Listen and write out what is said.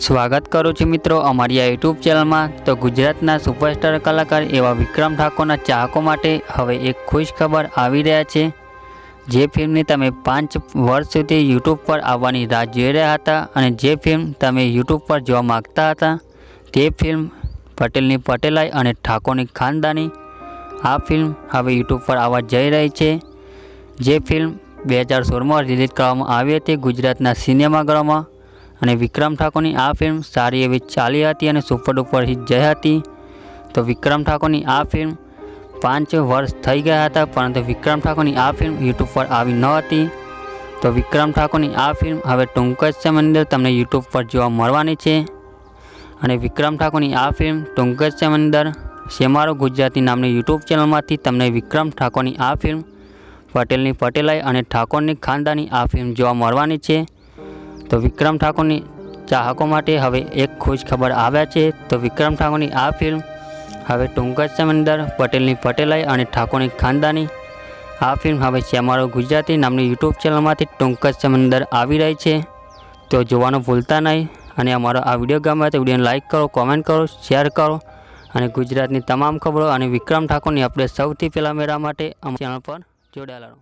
સ્વાગત કરું છું મિત્રો અમારી આ યુટ્યુબ ચેનલમાં. તો ગુજરાતના સુપરસ્ટાર કલાકાર એવા વિક્રમ ઠાકોરના ચાહકો માટે હવે એક ખુશ ખબર આવી રહ્યા છે. જે ફિલ્મની તમે પાંચ વર્ષ સુધી યુટ્યુબ પર આવવાની રાહ જોઈ રહ્યા હતા અને જે ફિલ્મ તમે યુટ્યુબ પર જોવા માગતા હતા, તે ફિલ્મ પટેલની પટેલાઈ અને ઠાકોરની ખાનદાની. આ ફિલ્મ હવે યુટ્યુબ પર આવવા જઈ રહી છે. જે ફિલ્મ બે હજાર સોળમાં રિલીઝ કરવામાં આવી હતી ગુજરાતના સિનેમાઘરોમાં. અને વિક્રમ ઠાકોરની આ ફિલ્મ સારી એવી ચાલી હતી અને સુપર ડુપર હિટ જઈ હતી. તો વિક્રમ ઠાકોરની આ ફિલ્મ પાંચ વર્ષ થઈ ગયા હતા, પરંતુ વિક્રમ ઠાકોરની આ ફિલ્મ યુટ્યુબ પર આવી ન હતી. તો વિક્રમ ઠાકોરની આ ફિલ્મ હવે ટૂંક જ સમયની તમને યુટ્યુબ પર જોવા મળવાની છે. અને વિક્રમ ઠાકોરની આ ફિલ્મ ટૂંક જ સમયની અંદર શેમારો ગુજરાતી નામની યુટ્યુબ ચેનલમાંથી તમને વિક્રમ ઠાકોરની આ ફિલ્મ, પટેલની પટેલાઈ અને ઠાકોરની ખાનદાની આ ફિલ્મ જોવા મળવાની છે. તો વિક્રમ ઠાકોરની ચાહકો માટે હવે એક ખુશ ખબર આવ્યા છે. તો વિક્રમ ઠાકોરની આ ફિલ્મ હવે ટૂંક જ સમય અંદર પટેલની પટેલાઈ અને ઠાકોરની ખાનદાની. આ ફિલ્મ હવે શ્યામાળો ગુજરાતી નામની યુટ્યુબ ચેનલમાંથી ટૂંક જ સમય અંદર આવી રહી છે. તો જોવાનું ભૂલતા નહીં અને અમારો આ વીડિયો ગમે તો વિડીયોને લાઇક કરો, કોમેન્ટ કરો, શેર કરો અને ગુજરાતની તમામ ખબરો અને વિક્રમ ઠાકોરની આપણે સૌથી પહેલાં મેળવવા માટે અમારી ચેનલ પર જોડાયેલા રહો.